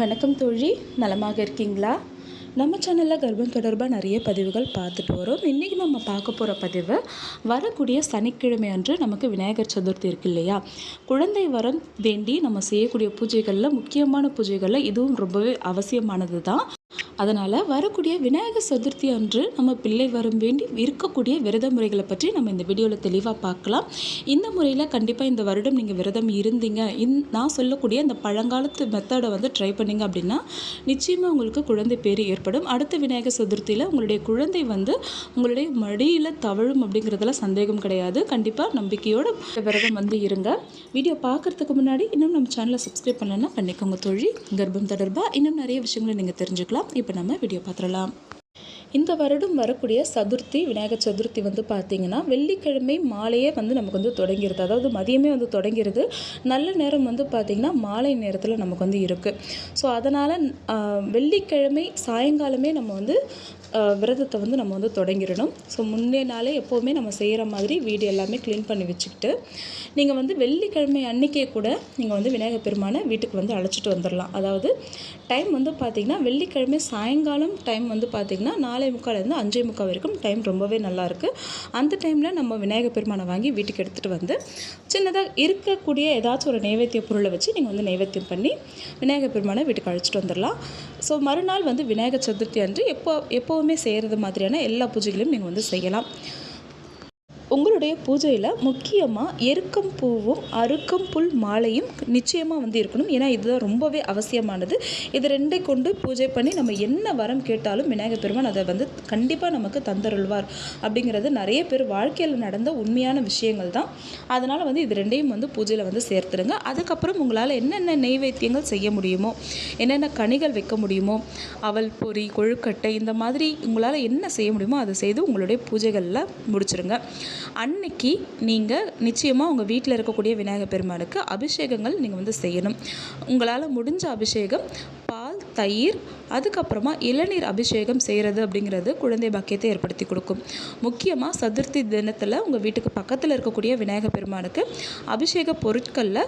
வணக்கம் தோழி. நலமாக இருக்கீங்களா? நம்ம சேனலில் கர்ப்பம் தொடர்பாக நிறைய பதிவுகள் பார்த்துட்டு வரோம். இன்றைக்கி நம்ம பார்க்க போகிற பதிவு வரக்கூடிய சனிக்கிழமை அன்று நமக்கு விநாயகர் சதுர்த்தி இருக்கு இல்லையா? குழந்தை வரம் வேண்டி நம்ம செய்யக்கூடிய பூஜைகளில் முக்கியமான பூஜைகளில் இதுவும் ரொம்பவே அவசியமானது தான் அதனால் வரக்கூடிய விநாயகர் சதுர்த்தி அன்று நம்ம பிள்ளை வரும் வேண்டி இருக்கக்கூடிய விரத முறைகளை பற்றி நம்ம இந்த வீடியோவில் தெளிவாக பார்க்கலாம். இந்த முறையில் கண்டிப்பாக இந்த வருடம் நீங்கள் விரதம் இருந்தீங்க. இந் நான் சொல்லக்கூடிய இந்த பழங்காலத்து மெத்தடை வந்து ட்ரை பண்ணிங்க அப்படின்னா நிச்சயமாக உங்களுக்கு குழந்தை பேர் ஏற்படும். அடுத்த விநாயகர் சதுர்த்தியில் உங்களுடைய குழந்தை வந்து உங்களுடைய மடியில் தவழும் அப்படிங்கிறதுல சந்தேகம் கிடையாது. கண்டிப்பாக நம்பிக்கையோடு விரதம் வந்து இருங்க. வீடியோ பார்க்குறதுக்கு முன்னாடி இன்னும் நம்ம சேனலை சப்ஸ்கிரைப் பண்ணலன்னா பண்ணிக்கோங்க தொழில் கர்ப்பம் தொடர்பாக இன்னும் நிறைய விஷயங்களை நீங்கள் தெரிஞ்சுக்கலாம். இப்போ நம்ம வீடியோ பார்த்துடலாம். இந்த வருடம் வரக்கூடிய சதுர்த்தி விநாயகர் சதுர்த்தி வந்து பார்த்திங்கன்னா வெள்ளிக்கிழமை மாலையே வந்து நமக்கு வந்து தொடங்கிடுது அதாவது மதியமே வந்து தொடங்கிறது. நல்ல நேரம் வந்து பார்த்திங்கன்னா மாலை நேரத்தில் நமக்கு வந்து இருக்குது ஸோ அதனால் வெள்ளிக்கிழமை சாயங்காலமே நம்ம வந்து விரதத்தை வந்து நம்ம வந்து தொடங்கிடணும். ஸோ முன்னே நாளே எப்போவுமே நம்ம செய்கிற மாதிரி வீடு எல்லாமே க்ளீன் பண்ணி வச்சுக்கிட்டு நீங்கள் வந்து வெள்ளிக்கிழமை அன்றைக்கே கூட நீங்கள் வந்து விநாயகர் பெருமானை வீட்டுக்கு வந்து அழைச்சிட்டு வந்துடலாம். அதாவது டைம் வந்து பார்த்திங்கன்னா வெள்ளிக்கிழமை சாயங்காலம் டைம் வந்து பார்த்திங்கன்னா நாலே முக்கால்லேருந்து அஞ்சே முக்கால் வரைக்கும் டைம் ரொம்பவே நல்லாயிருக்கு அந்த டைமில் நம்ம விநாயகர் பெருமானை வாங்கி வீட்டுக்கு எடுத்துகிட்டு வந்து சின்னதாக இருக்கக்கூடிய ஏதாச்சும் ஒரு நைவேத்திய பொருளை வச்சு நீங்கள் வந்து நைவேத்தியம் பண்ணி விநாயகர் பெருமானை வீட்டுக்கு அழைச்சிட்டு வந்துடலாம். ஸோ மறுநாள் வந்து விநாயகர் சதுர்த்தி அன்று எப்போ எப்போவுமே செய்கிறது மாதிரியான எல்லா பூஜைகளையும் நீங்கள் வந்து செய்யலாம். உங்களுடைய பூஜையில் முக்கியமாக எருக்கம் பூவும் அருக்கம் புல் மாலையும் நிச்சயமாக வந்து இருக்கணும். ஏன்னா இதுதான் ரொம்பவே அவசியமானது. இது ரெண்டை கொண்டு பூஜை பண்ணி நம்ம என்ன வரம் கேட்டாலும் விநாயகர் பெருமான் அதை வந்து கண்டிப்பாக நமக்கு தந்தருள்வார் அப்படிங்கிறது நிறைய பேர் வாழ்க்கையில் நடந்த உண்மையான விஷயங்கள் தான். அதனால் வந்து இது ரெண்டையும் வந்து பூஜையில் வந்து சேர்த்துருங்க அதுக்கப்புறம் உங்களால் என்னென்ன நெய்வேத்தியங்கள் செய்ய முடியுமோ என்னென்ன கனிகள் வைக்க முடியுமோ அவல் பொறி கொழுக்கட்டை இந்த மாதிரி உங்களால் என்ன செய்ய முடியுமோ அதை செய்து உங்களுடைய பூஜைகளில் முடிச்சிருங்க அன்னைக்கு நீங்கள் நிச்சயமாக உங்கள் வீட்டில் இருக்கக்கூடிய விநாயகர் பெருமானுக்கு அபிஷேகங்கள் நீங்கள் வந்து செய்யணும். உங்களால் முடிஞ்ச அபிஷேகம் பால் தயிர் அதுக்கப்புறமா இளநீர் அபிஷேகம் செய்கிறது அப்படிங்கிறது குழந்தை பாக்கியத்தை ஏற்படுத்தி கொடுக்கும். முக்கியமாக சதுர்த்தி தினத்தில் உங்கள் வீட்டுக்கு பக்கத்தில் இருக்கக்கூடிய விநாயகர் பெருமானுக்கு அபிஷேக பொருட்களில்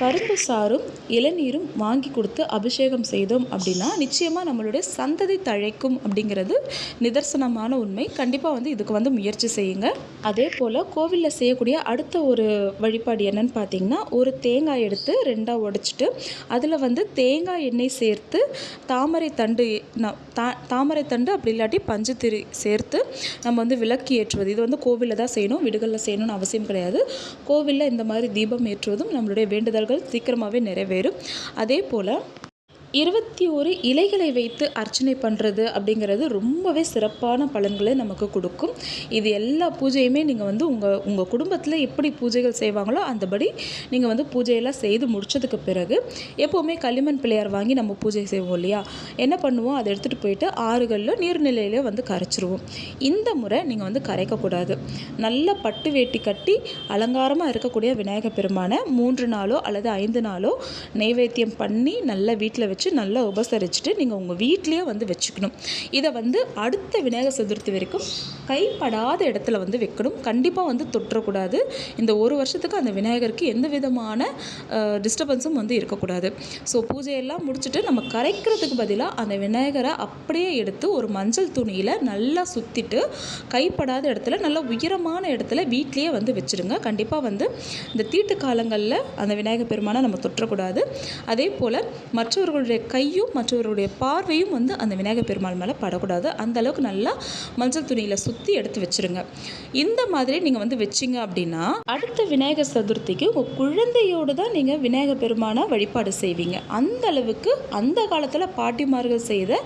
கரும்பு சாறும் இளநீரும் வாங்கி கொடுத்து அபிஷேகம் செய்தோம் அப்படின்னா நிச்சயமாக நம்மளுடைய சந்ததி தழைக்கும் அப்படிங்கிறது நிதர்சனமான உண்மை. கண்டிப்பாக வந்து இதுக்கு வந்து முயற்சி செய்யுங்க. அதே போல் கோவிலில் செய்யக்கூடிய அடுத்த ஒரு வழிபாடு என்னன்னு பார்த்தீங்கன்னா ஒரு தேங்காய் எடுத்து ரெண்டாக உடைச்சிட்டு அதில் வந்து தேங்காய் எண்ணெய் சேர்த்து தாமரை தண்டு தா தாமரை தண்டு அப்படி இல்லாட்டி பஞ்சுத்திரி சேர்த்து நம்ம வந்து விளக்கு ஏற்றுவது. இது வந்து கோவிலில் தான் செய்யணும் வீடுகளில் செய்யணும்னு அவசியம் கிடையாது. கோவிலில் இந்த மாதிரி தீபம் ஏற்றுவதும் நம்மளுடைய வேண்டுதல் வேண்டுதல்கள் சீக்கிரமாகவே நிறைவேறும். அதே போல் இருபத்தி ஒரு இலைகளை வைத்து அர்ச்சனை பண்ணுறது அப்படிங்கிறது ரொம்பவே சிறப்பான பலன்களை நமக்கு கொடுக்கும். இது எல்லா பூஜையுமே நீங்கள் வந்து உங்கள் உங்கள் குடும்பத்தில் எப்படி பூஜைகள் செய்வாங்களோ அந்தபடி நீங்கள் வந்து பூஜையெல்லாம் செய்து முடித்ததுக்கு பிறகு எப்போவுமே களிமண் பிள்ளையார் வாங்கி நம்ம பூஜை செய்வோம் இல்லையா? என்ன பண்ணுவோம்? அதை எடுத்துகிட்டு போயிட்டு ஆறுகளில் நீர்நிலையிலே வந்து கரைச்சிருவோம். இந்த முறை நீங்கள் வந்து கரைக்கக்கூடாது. நல்ல பட்டு வேட்டி கட்டி அலங்காரமாக இருக்கக்கூடிய விநாயகர் பெருமானை மூன்று நாளோ அல்லது ஐந்து நாளோ நைவேத்தியம் பண்ணி நல்ல வீட்டில் வச்சு வச்சு நல்லா உபசரிச்சுட்டு நீங்கள் உங்கள் வீட்லேயே வந்து வச்சுக்கணும். இதை வந்து அடுத்த விநாயகர் சதுர்த்தி வரைக்கும் கைப்படாத இடத்துல வந்து வைக்கணும். கண்டிப்பாக வந்து தொற்றக்கூடாது. இந்த ஒரு வருஷத்துக்கு அந்த விநாயகருக்கு எந்த விதமான டிஸ்டர்பன்ஸும் வந்து இருக்கக்கூடாது. ஸோ பூஜையெல்லாம் முடிச்சுட்டு நம்ம கரைக்கிறதுக்கு பதிலாக அந்த விநாயகரை அப்படியே எடுத்து ஒரு மஞ்சள் துணியில் நல்லா சுற்றிட்டு கைப்படாத இடத்துல நல்ல உயரமான இடத்துல வீட்லேயே வந்து வச்சுருங்க. கண்டிப்பாக வந்து இந்த தீட்டு காலங்களில் அந்த விநாயகர் பெருமானை நம்ம தொற்றக்கூடாது. அதே போல் மற்றவர்களுடைய மற்றவருடைய கையும் மற்றவருடைய பார்வையும் வந்து அந்த விநாயகர் பெருமாள் மேலே படக்கூடாது. அந்த அளவுக்கு நல்லா மஞ்சள் துணியில் சுற்றி எடுத்து வச்சுருங்க. இந்த மாதிரி நீங்கள் வந்து வச்சிங்க அப்படின்னா அடுத்த விநாயகர் சதுர்த்திக்கு உங்கள் குழந்தையோடு தான் நீங்கள் விநாயகர் பெருமானை வழிபாடு செய்வீங்க. அந்த அளவுக்கு அந்த காலத்தில் பாட்டிமார்கள் செய்த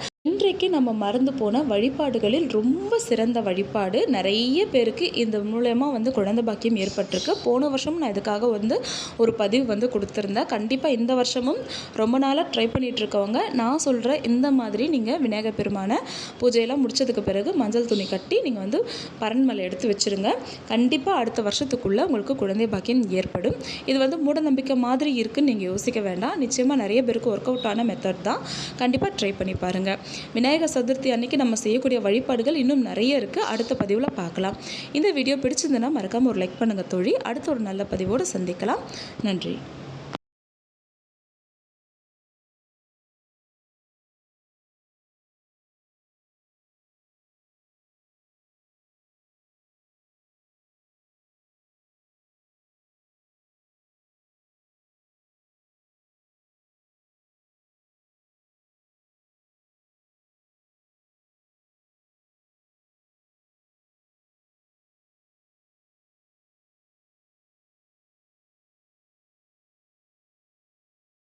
இன்றைக்கு நம்ம மறந்து போன வழிபாடுகளில் ரொம்ப சிறந்த வழிபாடு. நிறைய பேருக்கு இந்த மூலயமா வந்து குழந்தை பாக்கியம் ஏற்பட்டிருக்கு. போன வருஷம் நான் இதுக்காக வந்து ஒரு பதிவு வந்து கொடுத்துருந்தேன். கண்டிப்பாக இந்த வருஷமும் ரொம்ப நாளாக ட்ரை பண்ணிகிட்டு இருக்கவங்க நான் சொல்கிற இந்த மாதிரி நீங்கள் விநாயகர் பெருமான பூஜையெல்லாம் முடித்ததுக்கு பிறகு மஞ்சள் துணி கட்டி நீங்கள் வந்து பரண்மலை எடுத்து வச்சுருங்க. கண்டிப்பாக அடுத்த வருஷத்துக்குள்ளே உங்களுக்கு குழந்தை பாக்கியம் ஏற்படும். இது வந்து மூட நம்பிக்கை மாதிரி இருக்குன்னு நீங்கள் யோசிக்க வேண்டாம். நிச்சயமாக நிறைய பேருக்கு ஒர்க் அவுட்டான மெத்தட் தான். கண்டிப்பாக ட்ரை பண்ணி பாருங்கள் விநாயகர் சதுர்த்தி அன்னைக்கு நம்ம செய்யக்கூடிய வழிபாடுகள் இன்னும் நிறைய இருக்குது அடுத்த பதிவில் பார்க்கலாம். இந்த வீடியோ பிடிச்சிருந்தனா மறக்காமல் ஒரு லைக் பண்ணுங்கள் தோழி. அடுத்த ஒரு நல்ல பதிவோடு சந்திக்கலாம். நன்றி.